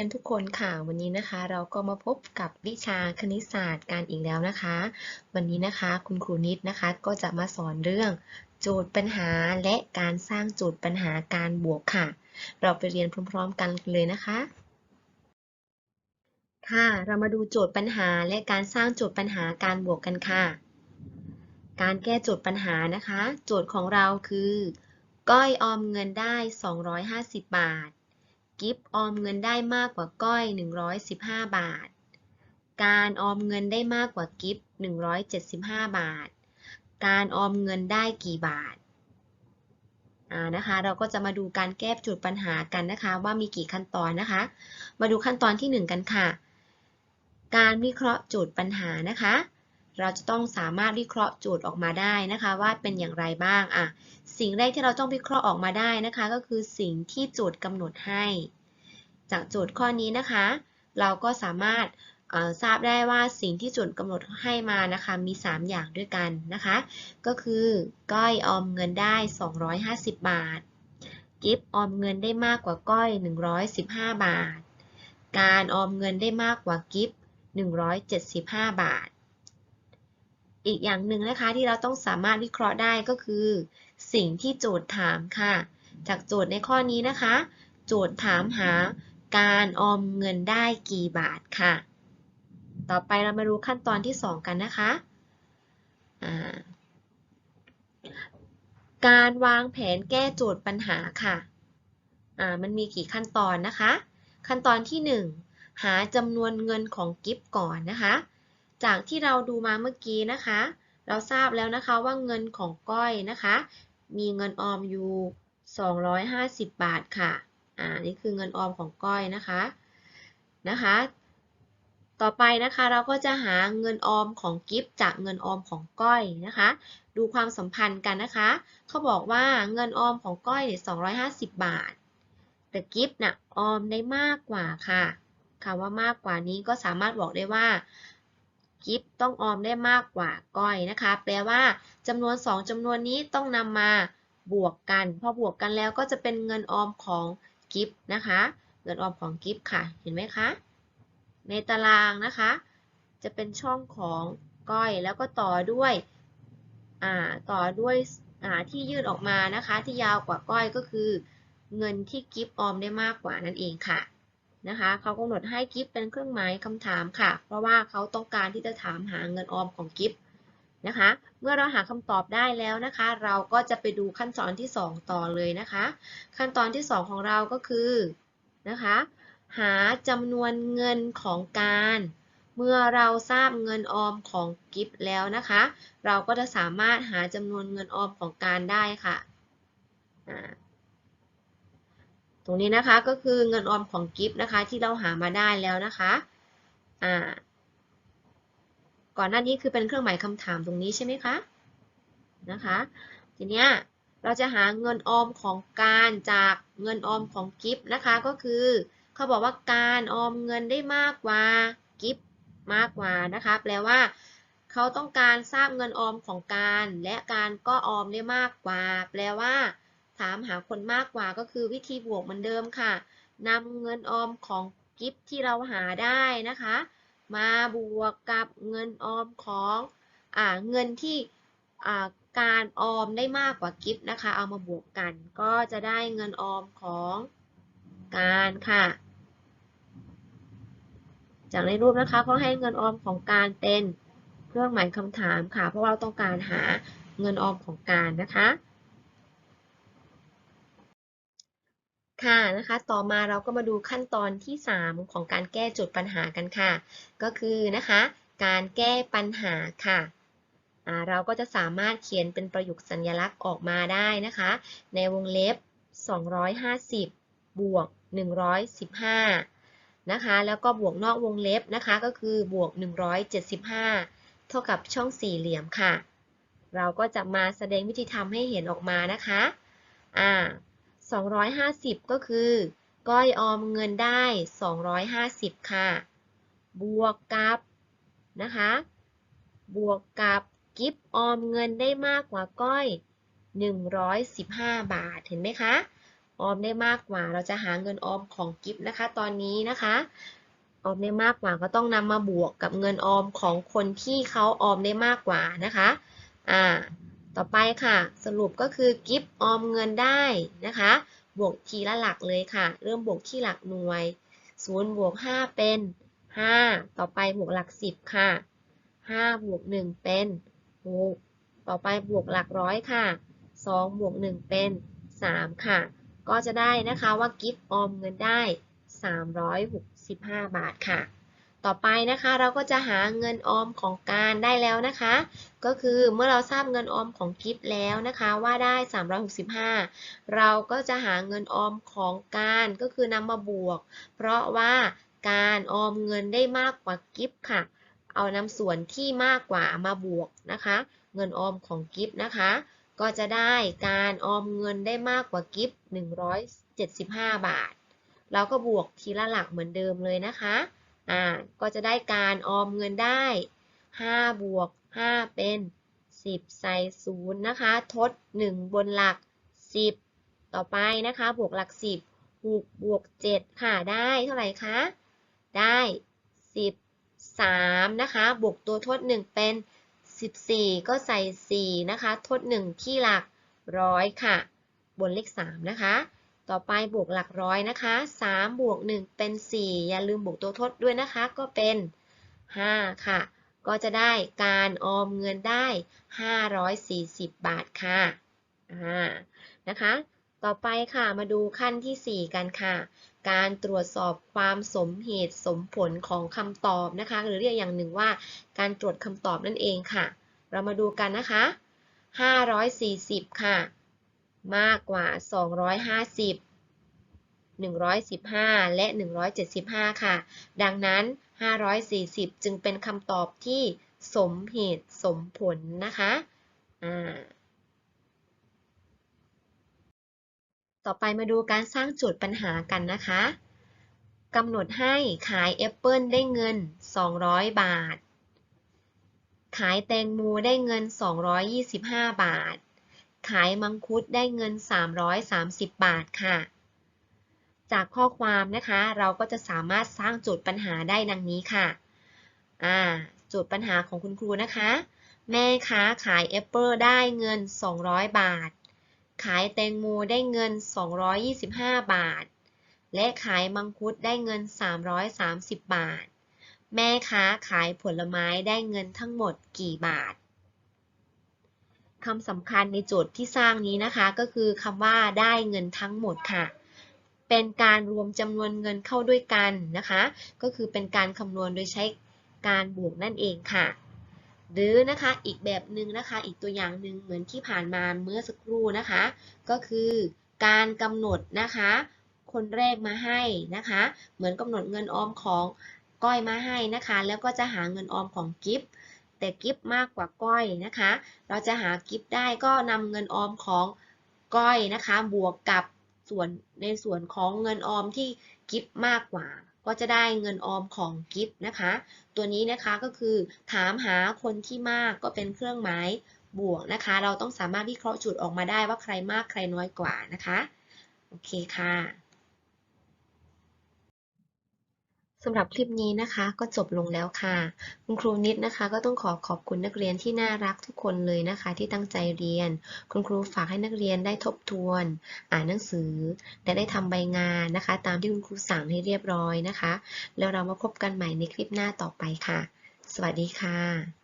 ยนทุกคนค่ะวันนี้นะคะ เราก็มาพบกับวิชาคณิตศาสตร์กันอีกแล้วนะคะ วันนี้นะคะคุณครูนิดนะคะก็จะมาสอนเรื่อง โจทย์ปัญหาและการสร้างโจทย์ปัญหาการบวกค่ะ เราไปเรียนพร้อม ๆ กันเลยนะคะ ค่ะเรามาดูโจทย์ปัญหาและการสร้างโจทย์ปัญหาการบวกกันค่ะ การแก้โจทย์ปัญหานะคะ โจทย์ของเราคือ ก้อยออมเงินได้ 250 บาท กิฟออมเงินได้มากกว่าก้อย 115 บาท การออมเงินได้มากกว่ากิฟ175 บาท การออมเงินได้กี่บาทอ่านะคะ เราก็จะมาดูการแก้โจทย์ปัญหากันนะคะ ว่ามีกี่ขั้นตอนนะคะ มาดูขั้นตอนที่ 1 กันค่ะ การวิเคราะห์โจทย์ปัญหานะคะ เราจะต้องสามารถวิเคราะห์โจทย์ออกมาได้นะคะ ว่าเป็นอย่างไรบ้างอะสิ่งแรกที่เราต้องวิเคราะห์ออกมาได้นะคะ ก็คือสิ่งที่โจทย์กำหนดให้ จากโจทย์ข้อนี้นะคะ เราก็สามารถทราบได้ว่าสิ่งที่โจทย์กำหนดให้มานะคะมี 3 อย่างด้วยกันนะคะ ก็คือก้อยออมเงินได้ 250 บาท กิฟออมเงินได้มากกว่าก้อย 115 บาท การออมเงินได้มากกว่ากิฟ175 บาท อีกอย่างหนึ่งนะคะที่เราต้องสามารถวิเคราะห์ได้ก็คือ สิ่งที่โจทย์ถามค่ะ จากโจทย์ในข้อนี้นะคะ โจทย์ถามหาการออมเงินได้กี่บาทค่ะ ต่อไปเรามาดูขั้นตอนที่ 2 กันนะคะการวางแผนแก้โจทย์ปัญหาค่ะ มันมีกี่ขั้นตอนนะคะ ขั้นตอนที่ 1 หาจำนวนเงินของกิฟก่อนนะคะ จากที่เราดูมาเมื่อกี้นะคะ เราทราบแล้วนะคะว่าเงินของก้อยนะคะ มีเงินออมอยู่ 250 บาทค่ะอ่านี่คือเงินออมของก้อยนะคะนะคะ ต่อไปนะคะเราก็จะหาเงินออมของกิฟจากเงินออมของก้อยนะคะ ดูความสัมพันธ์กันนะคะเขาบอกว่าเงินออมของก้อยเนี่ย250 บาท แต่กิฟน่ะออมได้มากกว่าค่ะคำว่ามากกว่านี้ก็สามารถบอกได้ว่า กิฟต้องออมได้มากกว่าก้อยนะคะ แปลว่าจำนวน 2จำนวนนี้ต้องนำมาบวกกัน พอบวกกันแล้วก็จะเป็นเงินออมของกิฟนะคะ เงินออมของกิฟค่ะ เห็นไหมคะ ในตารางนะคะ จะเป็นช่องของก้อยแล้วก็ต่อด้วยต่อด้วยที่ยืดออกมานะคะ ที่ยาวกว่าก้อยก็คือ เงินที่กิฟออมได้มากกว่านั่นเองค่ะ นะคะเขากำหนดให้กิฟเป็นเครื่องหมายคำถามค่ะ เพราะว่าเขาต้องการที่จะถามหาเงินออมของกิฟนะคะ เมื่อเราหาคำตอบได้แล้วนะคะ เราก็จะไปดูขั้นตอนที่ 2 ต่อเลยนะคะ ขั้นตอนที่ 2 ของเราก็คือนะคะ หาจำนวนเงินของการ เมื่อเราทราบเงินออมของกิฟแล้วนะคะ เราก็จะสามารถหาจำนวนเงินออมของการได้ค่ะอ่า รงนี้นะคะก็คือเงินออมของกิฟต์นะคะ ที่เราหามาได้แล้วนะคะอ่าก่อนหน้านี้คือเป็นเครื่องหมายคำถามตรงนี้ใช่ไหมคะนะคะทีเนี้ยเราจะหาเงินออมของการจากเงินออมของกิฟต์นะคะก็คือเขาบอกว่าการออมเงินได้มากกว่ากิฟต์มากกว่านะคะแปลว่าเขาต้องการทราบเงินออมของการ และการก็ออมได้มากกว่า แปลว่า ถามหาคนมากกว่าก็คือวิธีบวกเหมือนเดิมค่ะนำเงินออมของกิฟที่เราหาได้นะคะ มาบวกกับเงินออมของอ่าเงินที่อ่าการออมได้มากกว่ากิฟนะคะ เอามาบวกกัน ก็จะได้เงินออมของการค่ะ จากในรูปนะคะเขาให้เงินออมของการเป็นเครื่องหมายคำถามค่ะ เพราะเราต้องการหาเงินออมของการนะคะ ค่ะนะคะ ต่อมาเราก็มาดูขั้นตอนที่ 3 ของการแก้โจทย์ปัญหากันค่ะ ก็คือนะคะ การแก้ปัญหาค่ะเราก็จะสามารถเขียนเป็นประโยคสัญลักษณ์ออกมาได้นะคะ ในวงเล็บ 250 บวก 115 นะคะ แล้วก็บวกนอกวงเล็บนะคะ ก็คือบวก 175 เท่ากับช่องสี่เหลี่ยมค่ะ เราก็จะมาแสดงวิธีทำให้เห็นออกมานะคะ อ่า 250 ก็คือ ก้อยออมเงินได้ 250 ค่ะ บวกกับนะคะ บวกกับกิฟออมเงินได้มากกว่าก้อย 115 บาท เห็นไหมคะ อออมได้มากกว่า เราจะหาเงินออมของกิฟต์นะคะ ตอนนี้นะคะ ออมได้มากกว่าก็ต้องนำมาบวกกับเงินออมของคนที่เขาออมได้มากกว่านะคะ อ่า ต่อไปค่ะ สรุปก็คือกิฟต์ออมเงินได้นะคะ บวกทีละหลักเลยค่ะ เริ่มบวกที่หลักหน่วย0บวก5เป็น 5 ต่อไปบวกหลัก 10 ค่ะ 5 บวก 1 เป็น 6 ต่อไปบวกหลักร้อยค่ะ 2 บวก 1 เป็น 3 ค่ะ ก็จะได้นะคะว่ากิฟต์ออมเงินได้ 365 บาทค่ะ ต่อไปนะคะเราก็จะหาเงินออมของการได้แล้วนะคะ ก็คือเมื่อเราทราบเงินออมของกิฟต์แล้วนะคะว่าได้ 365 เราก็จะหาเงินออมของการก็คือนำมาบวก เพราะว่าการออมเงินได้มากกว่ากิฟต์ค่ะ เอานำส่วนที่มากกว่ามาบวกนะคะ เงินออมของกิฟต์นะคะ ก็จะได้การออมเงินได้มากกว่ากิฟต์175 บาท เราก็บวกทีละหลักเหมือนเดิมเลยนะคะ อ่าก็จะได้การออมเงินได้5บวก5เป็น 10 ใส่0นะคะ ทด 1 บนหลัก 10 ต่อไปนะคะ บวกหลัก 10 6 บวก 7 ค่ะ ได้เท่าไหร่คะ ได้ 13 นะคะ บวกตัวทด 1 เป็น 14 ก็ใส่ 4 นะคะ ทด 1 ที่หลักร้อยค่ะ บนเลข 3 นะคะ ต่อไปบวกหลักร้อยนะคะ3บวก1เป็น 4 อย่าลืมบวกตัวทดด้วยนะคะ ก็เป็น 5 ค่ะ ก็จะได้การออมเงินได้ 540 บาทค่ะอ่านะคะ ต่อไปค่ะมาดูขั้นที่ 4 กันค่ะ การตรวจสอบความสมเหตุสมผลของคำตอบนะคะ หรือเรียกอย่างหนึ่งว่า การตรวจคำตอบนั่นเองค่ะ เรามาดูกันนะคะ 540 ค่ะ มากกว่า 250 115 และ 175 ค่ะ ดังนั้น 540 จึงเป็นคำตอบที่สมเหตุสมผลนะคะต่อไปมาดูการสร้างจทย์ปัญหากันนะคะกำหนดให้ขายแอปเปิลได้เงิน 200 บาท ขายแตงโมได้เงิน 225 บาท ขายมังคุดได้เงิน 330 บาทค่ะ จากข้อความนะคะเราก็จะสามารถสร้างโจทย์ปัญหาได้ดังนี้ค่ะอ่าโจทย์ปัญหาของคุณครูนะคะ แม่ค้าขายแอปเปิลได้เงิน 200 บาท ขายแตงโมได้เงิน 225 บาท และขายมังคุดได้เงิน 330 บาท แม่ค้าขายผลไม้ได้เงินทั้งหมดกี่บาท คำสำคัญในโจทย์ที่สร้างนี้นะคะ ก็คือคำว่าได้เงินทั้งหมดค่ะ เป็นการรวมจำนวนเงินเข้าด้วยกันนะคะ ก็คือเป็นการคำนวณโดยใช้การบวกนั่นเองค่ะ หรือนะคะอีกแบบหนึ่งนะคะ อีกตัวอย่างหนึ่งเหมือนที่ผ่านมาเมื่อสักครู่นะคะ ก็คือการกำหนดนะคะ คนแรกมาให้นะคะ เหมือนกำหนดเงินออมของก้อยมาให้นะคะ แล้วก็จะหาเงินออมของกิฟต์ แต่กิฟต์มากกว่าก้อยนะคะ เราจะหากิฟต์ได้ก็นำเงินออมของก้อยนะคะ บวกกับส่วนในส่วนของเงินออมที่กิฟต์มากกว่า ก็จะได้เงินออมของกิฟต์นะคะ ตัวนี้นะคะก็คือถามหาคนที่มากก็เป็นเครื่องหมายบวกนะคะ เราต้องสามารถวิเคราะห์จุดออกมาได้ว่าใครมากใครน้อยกว่านะคะ โอเคค่ะ สำหรับคลิปนี้นะคะก็จบลงแล้วค่ะ คุณครูนิดนะคะก็ต้องขอขอบคุณนักเรียนที่น่ารักทุกคนเลยนะคะ ที่ตั้งใจเรียน คุณครูฝากให้นักเรียนได้ทบทวน อ่านหนังสือ และได้ทำใบงานนะคะ ตามที่คุณครูสั่งให้เรียบร้อยนะคะ แล้วเรามาพบกันใหม่ในคลิปหน้าต่อไปค่ะ สวัสดีค่ะ